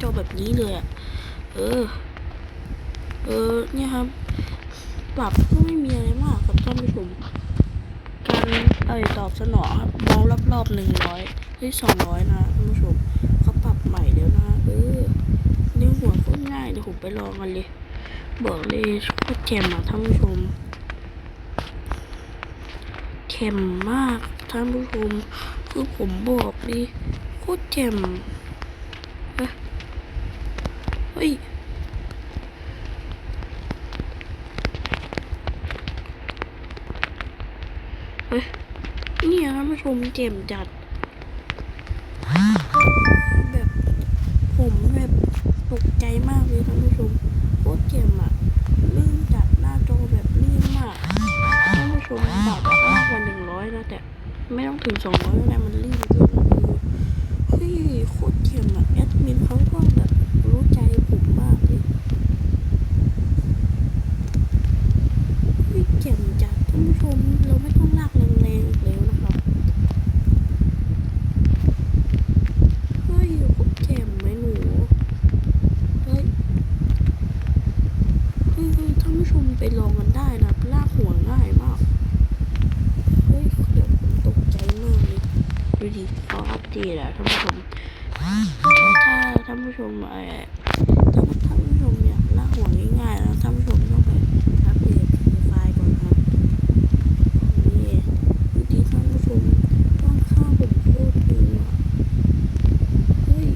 จอแบบนี้เลยอะเออ เออ เนี่ยครับ ปรับก็ไม่มีอะไรมากครับท่านผู้ชมการเอ่ยตอบสนองครับมองรอบๆหนึ่งร้อยเฮ้ยสองร้อยนะท่านผู้ชมเขาปรับใหม่เดี๋ยวนะ เออนิ้วหัวโคตรง่ายเดี๋ยวผมไปลองกันเลย บอกเลยโคตรแจ่มอะท่านผู้ชมแจ่มมากท่านผู้ชมคือผมบอกดิโคตรแจ่ม เฮ้ยเฮ้ยนี่ยท่านผู้ชมเจ็มจัด แบบผมแบบตกใจมากเลยท่านผู้ชมโคตรเจ็มอะลื่นจัดหน้าจอแบบลื่นมากท่านผู้ชมปรับมากกว่าหนึ่งร้อยนะแต่ไม่ต้องถึงสองร้อยแล้วนะมันลื่นเกินอะเฮ้ยโคตรเจ็มอะแอดมินเขาก็แบบรู้ใจผมมากเลยเฮ้ยเจ็มจัดท่านผู้ชมเราไม่ต้องลากแรงๆอีกแล้วนะครับ เฮ้ยโคตรเจ็มไหมหนู เฮ้ย เฮ้ยเฮ้ยท่านผู้ชมไปลองกันได้นะลากหัวง่ายมาก เฮ้ยเดี๋ยวผมตกใจมากเลยดูดิ เขาอัปเดตอะท่านผู้ชมถ้าท่านผู้ชมเออถ้าท่านผู้ชมอยากลาหัวง่ายๆแล้วท่านผู้ชมต้องไปอัปเดตไฟล์ก่อนครับนี่ดูดิท่านผู้ชมต้องข้าผมโคตรดีอะเฮ้ย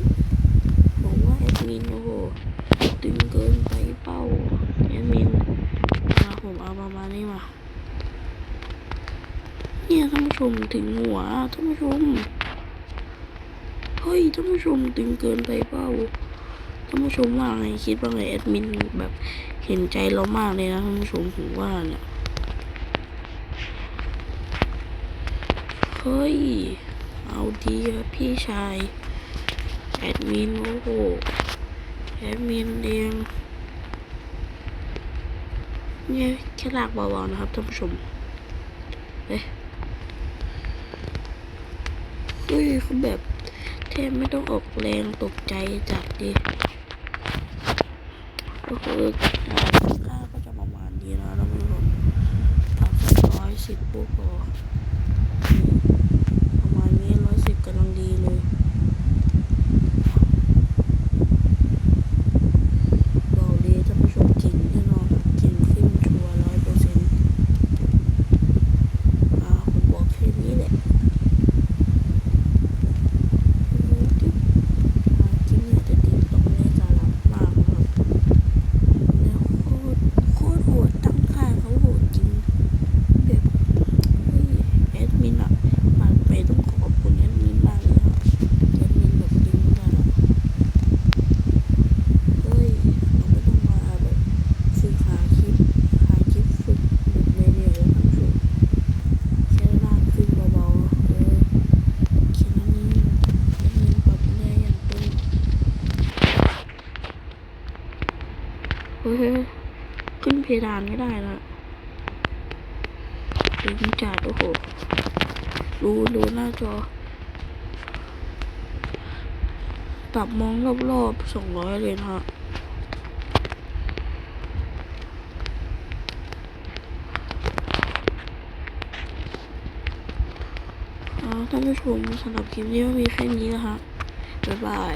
บอกว่าแอดมินโอ้โหตึงเกินไปเป้าแอดมินมาผมเอาประมาณนี้มาเนี่ยท่านผู้ชมถึงหัวท่านผู้ชม เฮ้ยท่านผู้ชมตึงเกินไปเป้าท่านผู้ชมว่าไงคิดว่าไงแอดมินแบบเห็นใจเรามากเลยนะท่านผู้ชมผมว่าเนี่ยเฮ้ยเอาดีครับพี่ชายแอดมินโอ้โหแอดมินเองเนี่ยแค่ลากเบาๆนะครับท่านผู้ชมเฮ้ยเฮ้ยคือแบบ แทบไม่ต้องออกแรงตกใจจัดดิก็คือค่าก็จะประมาณนี้นะท่านผู้ชมปรับสักร้อยสิบปุ๊บพอ ประมาณนี้ร้อยสิบกำลังดีเลยบอกเลยท่านผู้ชมจริงแน่นอนจริงขึ้นชัวร้อยเปอร์เซ็นต์อ่าผมบอกแค่นี้แหละอืมจิ๊บอ่าคลิปนี้อาจจะติดตรงนี้สาระมากนะครับแล้วโคตรโคตรโหดตั้งค่ายเขาโหดจริง แบบเฮ้ยแอดมินอะปากไปต้องขอบคุณแอดมินมากเลยครับแอดมินแบบจริงจังอะเฮ้ยเราไม่ต้องมาแบบฝึกหาคลิปหาคลิปฝึกแบบเหนื่อยๆแล้วท่านผู้ชมแค่ลากขึ้นเบาๆเออแค่นั้นเองแอดมินปรับได้อย่างเต็มเฮ้ย ขึ้นเพดานไม่ได้ละลิงจัดโอ้โหดูดูหน้าจอ ปรับมองรอบๆสองร้อยเลยนะฮะอ่าท่านผู้ชมสำหรับคลิปนี้มีแค่นี้นะฮะบ๊ายบาย